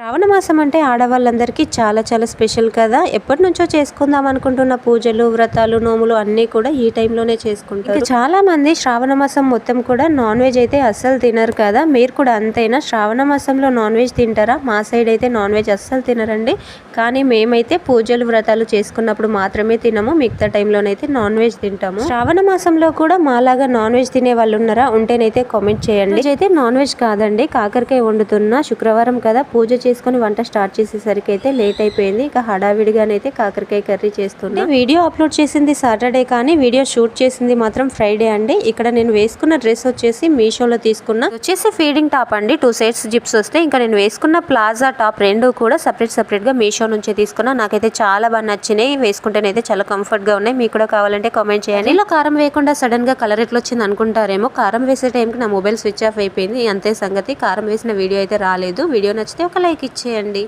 శ్రావణ మాసం అంటే ఆడవాళ్ళందరికీ చాలా చాలా స్పెషల్ కదా. ఎప్పటి నుంచో చేసుకుందాం అనుకుంటున్న పూజలు వ్రతాలు నోములు అన్నీ కూడా ఈ టైంలోనే చేసుకుంటారు. చాలా మంది శ్రావణ మాసం మొత్తం కూడా నాన్ వెజ్ అయితే అస్సలు తినరు కదా. మీరు కూడా అంతేనా? శ్రావణ మాసంలో నాన్ వెజ్ తింటారా? మా సైడ్ అయితే నాన్ వెజ్ అస్సలు తినరండి. కానీ మేమైతే పూజలు వ్రతాలు చేసుకున్నప్పుడు మాత్రమే తినము. మిగతా టైంలోనైతే నాన్ వెజ్ తింటాము. శ్రావణ మాసంలో కూడా మాలాగా నాన్ వెజ్ తినే వాళ్ళు ఉన్నారా? ఉంటేనైతే కామెంట్ చేయండి. అయితే నాన్ వెజ్ కాదండి. కాకరకాయ వండుతున్నా శుక్రవారం కదా పూజ చేసుకుని వంట స్టార్ట్ చేసేసరికి అయితే లేట్ అయిపోయింది. ఇక హడావిడిగానైతే కాకరకాయ కర్రీ చేస్తున్నా. వీడియో అప్లోడ్ చేసింది సాటర్డే కానీ వీడియో షూట్ చేసింది మాత్రం ఫ్రైడే అండి. ఇక్కడ నేను వేసుకున్న డ్రెస్ వచ్చేసి మీషోలో తీసుకున్నా. వచ్చేసి ఫీడింగ్ టాప్ అండి. టూ సైడ్స్ జిప్స్ వస్తే ఇంకా నేను వేసుకున్న ప్లాజా టాప్ రెండు కూడా సపరేట్ సపరేట్గా మీషో నుంచే తీసుకున్నా. నాకైతే చాలా బాగా నచ్చినాయి. వేసుకుంటేనైతే చాలా కంఫర్ట్గా ఉన్నాయి. మీకు కూడా కావాలంటే కామెంట్ చేయండి. ఇలా కారం వేయకుండా సడన్గా కలర్ ఎట్లా వచ్చింది అనుకుంటారేమో. కారం వేసే టైంకి నా మొబైల్ స్విచ్ ఆఫ్ అయిపోయింది. అంతే సంగతి. కారం వేసిన వీడియో అయితే రాలేదు. వీడియో నచ్చితే ఒక లైక్ ఇచ్చేయండి.